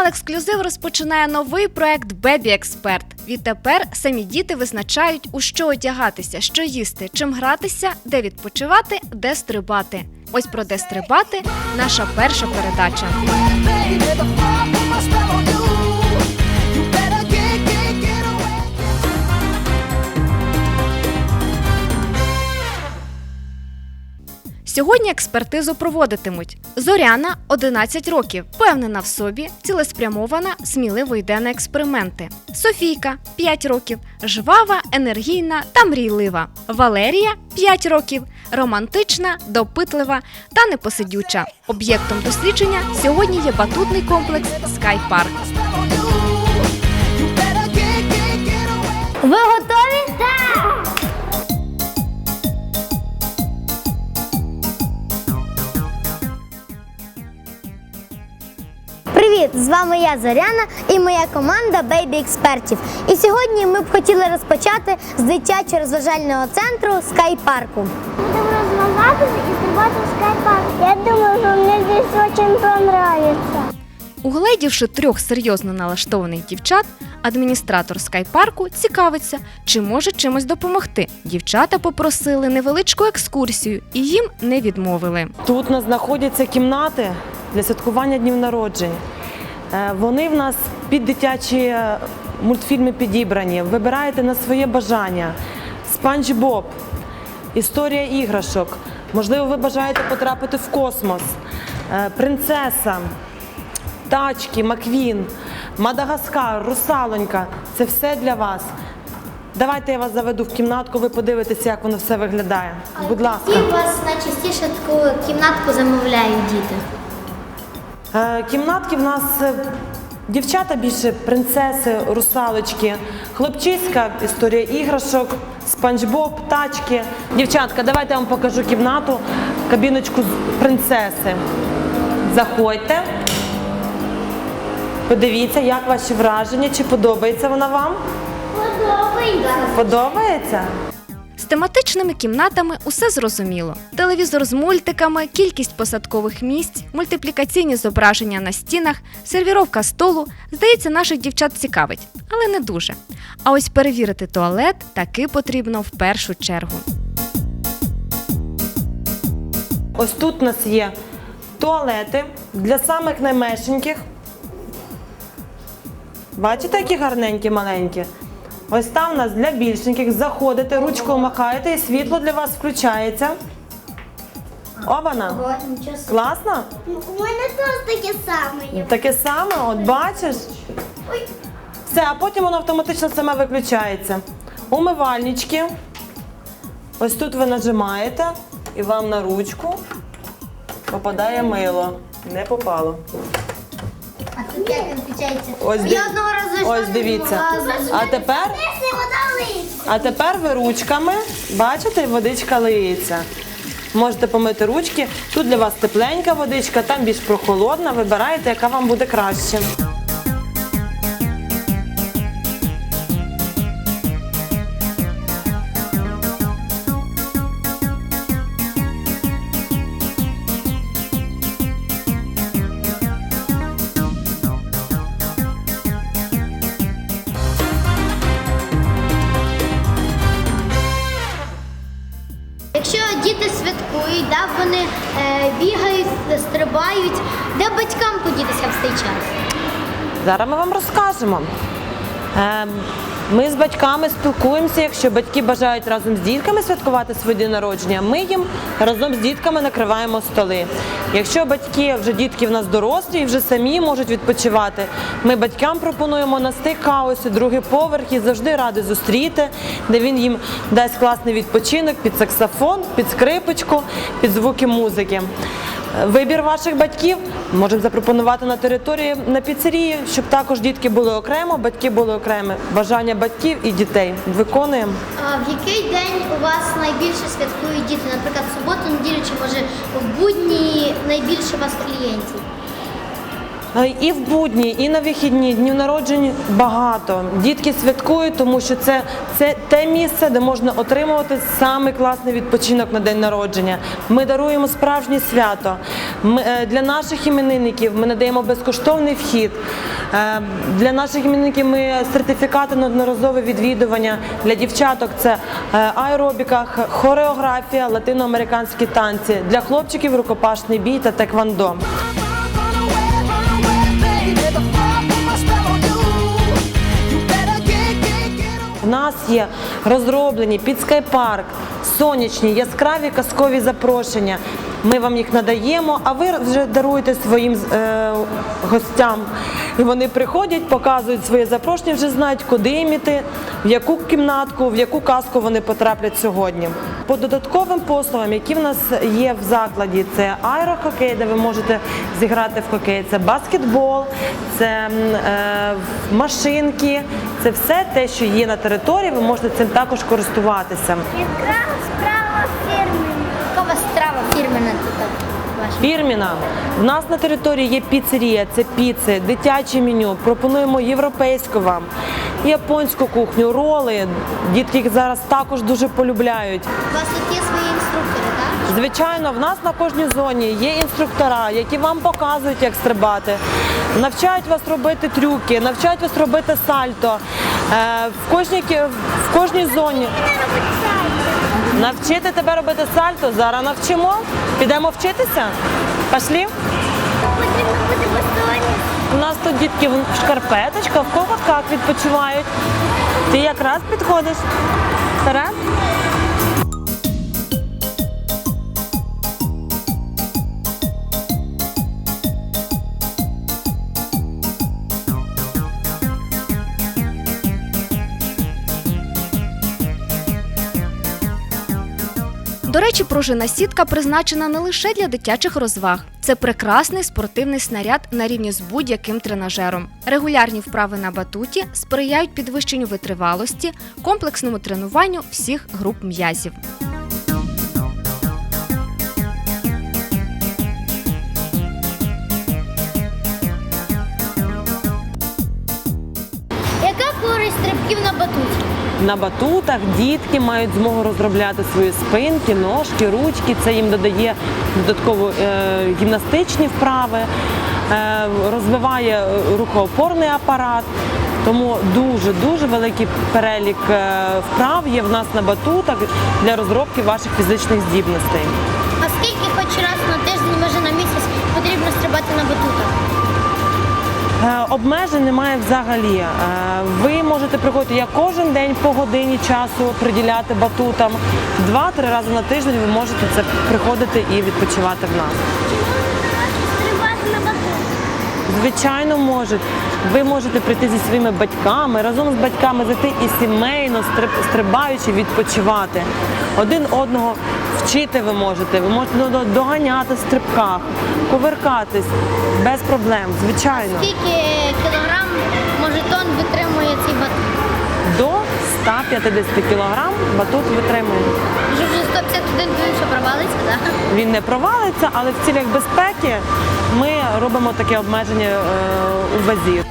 Канал Ексклюзив розпочинає новий проект Бебі Експерт. Відтепер самі діти визначають, у що одягатися, що їсти, чим гратися, де відпочивати, де стрибати. Ось про де стрибати наша перша передача. Сьогодні експертизу проводитимуть. Зоряна 11 років, впевнена в собі, цілеспрямована, сміливо йде на експерименти. Софійка 5 років, жвава, енергійна та мрійлива. Валерія 5 років, романтична, допитлива та непосидюча. Об'єктом дослідження сьогодні є батутний комплекс Sky Park. Spell вами я Зоряна і моя команда Бейбі Експертів. І сьогодні ми б хотіли розпочати з дитячо-розважального центру Скай Парку. Будемо розважатися і стрибати в Скай Я думаю, що мені здесь дуже понравиться. Угледівши трьох серйозно налаштованих дівчат, адміністратор скайпарку цікавиться, чи може чимось допомогти. Дівчата попросили невеличку екскурсію і їм не відмовили. Тут у нас знаходяться кімнати для святкування днів народжень. Е, Вони в нас під дитячі е, мультфільми підібрані. Вибираєте на своє бажання. Спанч Боб, історія іграшок. Можливо, ви бажаєте потрапити в космос. Е, Принцеса, тачки, Маквін, Мадагаскар, Русалонька. Це все для вас. Давайте я вас заведу в кімнатку, ви подивитеся, як воно все виглядає. Будь ласка. Які у вас найчастіше таку кімнатку замовляють діти? Е, Кімнатки в нас е, дівчата більше принцеси, русалочки, хлопчиська, історія іграшок, спанч Боб, тачки. Дівчатка, давайте я вам покажу кімнату, кабіночку принцеси. Заходьте. Подивіться, як ваші враження, чи подобається вона вам? Подобається. Подобається? Тематичними кімнатами усе зрозуміло: телевізор з мультиками, кількість посадкових місць, мультиплікаційні зображення на стінах, сервіровка столу. Здається, наших дівчат цікавить, але не дуже. А ось перевірити туалет таки потрібно в першу чергу. Ось тут у нас є туалети для самих найменшеньких. Бачите, які гарненькі, маленькі? Ось там у нас для більшеньких. Заходите, ручкою махаєте і світло для вас включається. Обана. Класно? У мене теж таке саме. Таке саме, от бачиш? Все, а потім воно автоматично саме виключається. Умивальнички. Ось тут ви нажимаєте і вам на ручку попадає мило. Не попало. Як він включається? Ось, Я див- одного разу ось дивіться. А тепер, Після вода лиється. а тепер ви ручками, бачите, водичка лиється. Можете помити ручки. Тут для вас тепленька водичка, там більш прохолодна. Вибирайте, яка вам буде краще. Зараз ми вам розкажемо. Ем, Ми з батьками спілкуємося, якщо батьки бажають разом з дітками святкувати свій день народження, ми їм разом з дітками накриваємо столи. Якщо батьки, вже дітки в нас дорослі і вже самі можуть відпочивати, ми батькам пропонуємо на стейкаусі, другий поверх і завжди раді зустріти, де він їм дасть класний відпочинок під саксофон, під скрипочку, під звуки музики. Вибір ваших батьків можемо запропонувати на території на піцерії, щоб також дітки були окремо, батьки були окремо. Бажання батьків і дітей виконуємо. А в який день у вас найбільше святкують діти? Наприклад, в суботу, неділю чи може в будні найбільше у вас клієнтів? Е, І в будні, і на вихідні, днів народжень багато. Дітки святкують, тому що це, це те місце, де можна отримувати самий класний відпочинок на день народження. Ми даруємо справжнє свято. Ми, е, для наших іменинників ми надаємо безкоштовний вхід. Е, Для наших іменинників ми сертифікати на одноразове відвідування. Для дівчаток це аеробіка, хореографія, латиноамериканські танці. Для хлопчиків рукопашний бій та теквандо. Нас є розроблені під скайпарк, сонячні, яскраві казкові запрошення. Ми вам їх надаємо, а ви вже даруєте своїм е, гостям. І вони приходять, показують своє запрошення, вже знають, куди їм іти, в яку кімнатку, в яку казку вони потраплять сьогодні. По додатковим послугам, які в нас є в закладі, це аерохокей, де ви можете зіграти в хокей, це баскетбол, це е, машинки, це все те, що є на території, ви можете цим також користуватися. Фірміна. В нас на території є піцерія, це піци, дитяче меню. Пропонуємо європейську вам, японську кухню, роли. Дітки їх зараз також дуже полюбляють. У вас тут є свої інструктори, так? Звичайно, в нас на кожній зоні є інструктора, які вам показують, як стрибати, навчають вас робити трюки, навчають вас робити сальто. Е, В кожній, в кожній зоні навчити тебе робити сальто. Зараз навчимо. Підемо вчитися. Пошлі. Потрібно бути бастоні. У нас тут дітки в шкарпеточках, в коватках відпочивають. Ти якраз підходиш. Вперед. Речі, пружина сітка призначена не лише для дитячих розваг. Це прекрасний спортивний снаряд на рівні з будь-яким тренажером. Регулярні вправи на батуті сприяють підвищенню витривалості, комплексному тренуванню всіх груп м'язів. На батутах дітки мають змогу розробляти свої спинки, ножки, ручки. Це їм додає додатково е, гімнастичні вправи, е, розвиває рухоопорний апарат. Тому дуже дуже великий перелік е, вправ є в нас на батутах для розробки ваших фізичних здібностей. А скільки хоч раз на тиждень, може на місяць потрібно стрибати на батутах? Е, Обмежень немає взагалі. Е, Ви можете приходити як кожен день по годині часу приділяти батутам. Два-три рази на тиждень ви можете це приходити і відпочивати в нас. Звичайно, можуть. Ви можете прийти зі своїми батьками, разом з батьками зайти і сімейно, стриб- стрибаючи, відпочивати. Один одного вчити ви можете. Ви можете доганяти в стрибках, коверкатись без проблем, звичайно. Скільки кілограм, може тонн витримує цей батут? До 150 кг батут витримує. Вже вже 151 то він що провалиться, так? Він не провалиться, але в цілях безпеки ми робимо таке обмеження е, у вазі.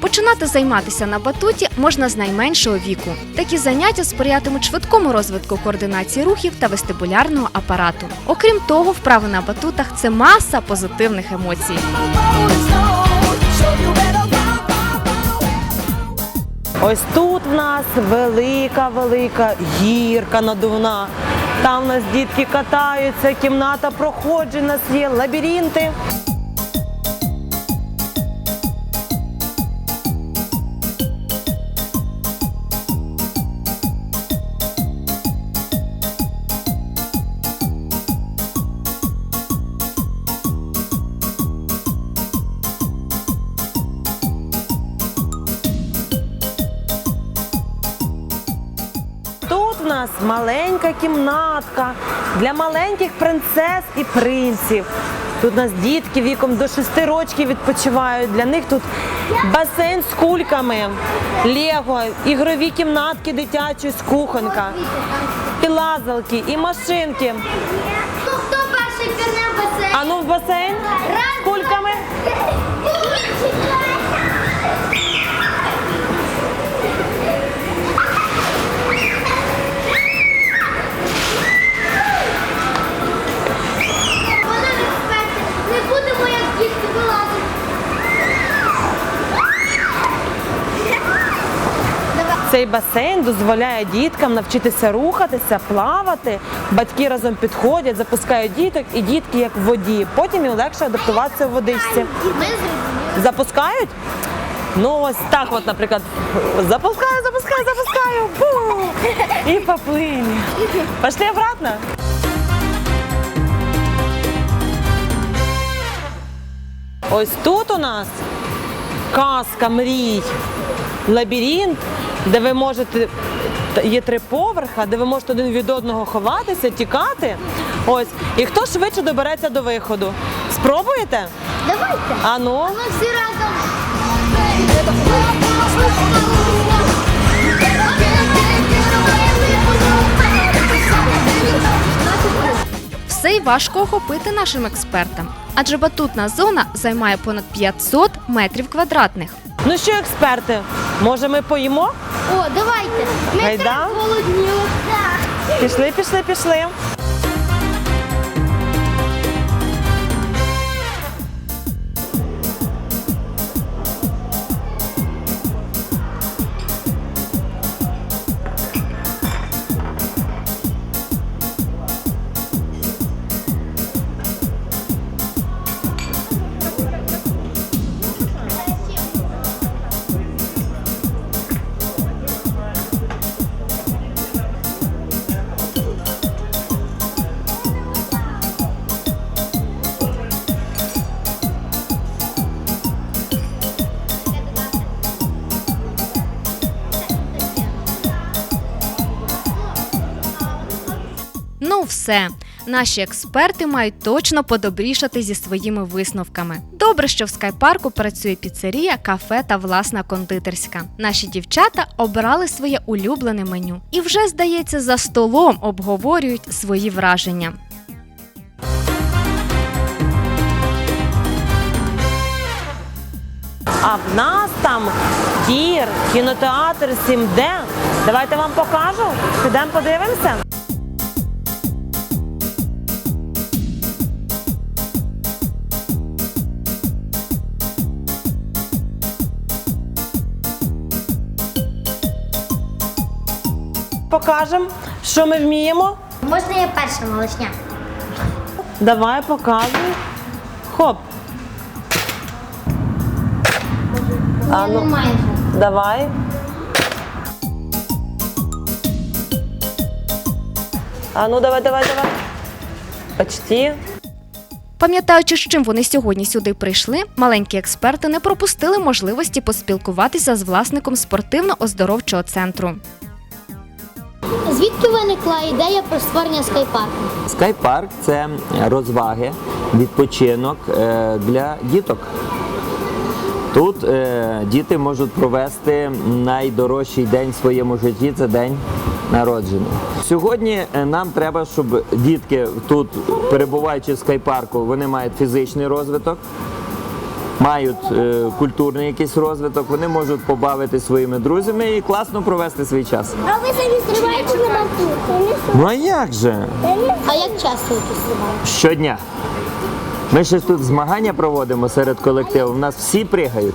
Починати займатися на батуті можна з найменшого віку. Такі заняття сприятимуть швидкому розвитку координації рухів та вестибулярного апарату. Окрім того, вправи на батутах це маса позитивних емоцій. Ось тут в нас велика, велика гірка надувна. Там у нас дітки катаються, кімната проходжень, у є лабіринти. В нас маленька кімнатка для маленьких принцес і принців. Тут у нас дітки віком до 6 років відпочивають. Для них тут басейн з кульками, лего, ігрові кімнатки дитячі з кухонька, і лазалки, і машинки. Хто перший пірне в басейн? А ну в басейн з кульками. Цей басейн дозволяє діткам навчитися рухатися, плавати. Батьки разом підходять, запускають діток, і дітки як в воді. Потім їм легше адаптуватися в водичці. Запускають? Ну ось так, от, наприклад, запускаю, запускаю, запускаю. Бу! І поплили. Пошли обратно. Ось тут у нас казка мрій, лабіринт, де ви можете. Є три поверха, де ви можете один від одного ховатися, тікати. Ось. І хто швидше добереться до виходу? Спробуєте? Давайте. А ну. Ми всі разом. Все й важко охопити нашим експертам, адже батутна зона займає понад 500 метрів квадратних. Ну що, експерти, може ми поїмо? О, давайте. Ми Гайда. голодніли. Пішли, пішли, пішли. Все, наші експерти мають точно подобрішати зі своїми висновками. Добре, що в скайпарку працює піцерія, кафе та власна кондитерська. Наші дівчата обрали своє улюблене меню і вже, здається, за столом обговорюють свої враження. А в нас там тір, кінотеатр 7D. Давайте вам покажу. Підемо подивимося. Покажемо, що ми вміємо. Можна я перша малышня? Давай показуй. Хоп. А ну. майже. Давай. А ну давай, давай, давай. Почти. Пам'ятаючи, з чим вони сьогодні сюди прийшли, маленькі експерти не пропустили можливості поспілкуватися з власником спортивно-оздоровчого центру. Звідки виникла ідея про створення скайпарку? Скайпарк це розваги, відпочинок е, для діток. Тут е, діти можуть провести найдорожчий день в своєму житті це день народження. Сьогодні е, нам треба, щоб дітки тут, перебуваючи в скайпарку, вони мають фізичний розвиток, мають е, культурний якийсь розвиток, вони можуть побавити своїми друзями і класно провести свій час. А ви самі стрибаєте на батут? Ну а як же? А як часто ви стрибаєте? Щодня. Ми ще тут змагання проводимо серед колективу. У нас всі пригають.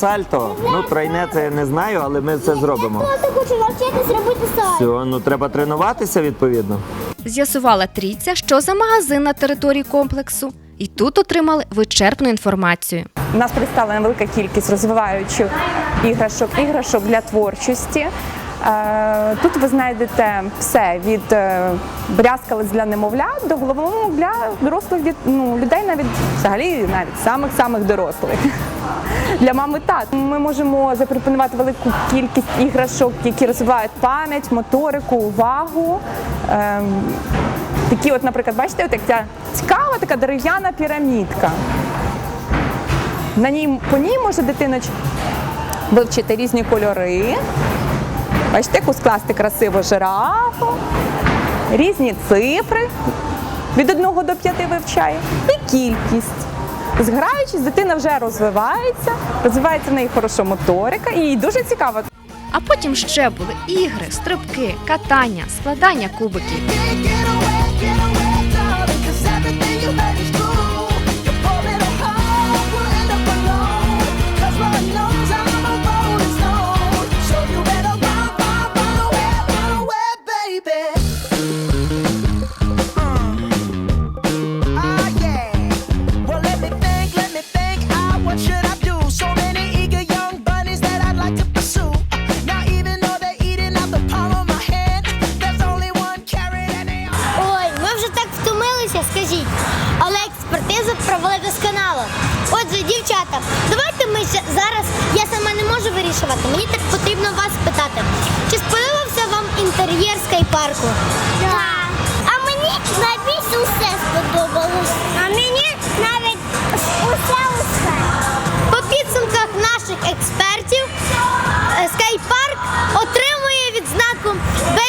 Сальто. Ну, тройне це я не знаю, але ми це зробимо. Я хочу навчитись робити сальто. Все, ну треба тренуватися відповідно. З'ясувала трійця, що за магазин на території комплексу, і тут отримали вичерпну інформацію. У нас представлена велика кількість розвиваючих іграшок, іграшок для творчості. Е, Тут ви знайдете все від е, брязкалиць для немовлят до головоломок для дорослих ну, людей, навіть взагалі навіть самих самих дорослих. Для мами так ми можемо запропонувати велику кількість іграшок, які розвивають пам'ять, моторику, увагу. Ем, Такі, от, наприклад, бачите, от як ця цікава така дерев'яна пірамідка. На ній, по ній може дитина вивчити різні кольори. Бачите, яку скласти красиву жирафу, різні цифри, від 1 до 5 вивчає, і кількість. Зграючись, дитина вже розвивається, розвивається в неї хороша моторика, і їй дуже цікаво. А потім ще були ігри, стрибки, катання, складання кубиків. краще скажіть. Але експертизу провели досконало. Отже, дівчата, давайте ми ще зараз. Я сама не можу вирішувати. Мені так потрібно вас спитати, Чи сподобався вам інтер'єр скайпарку? Так. А мені навіть усе сподобалось. А мені навіть усе усе. По підсумках наших експертів, е, скайпарк отримує відзнаку. «Б»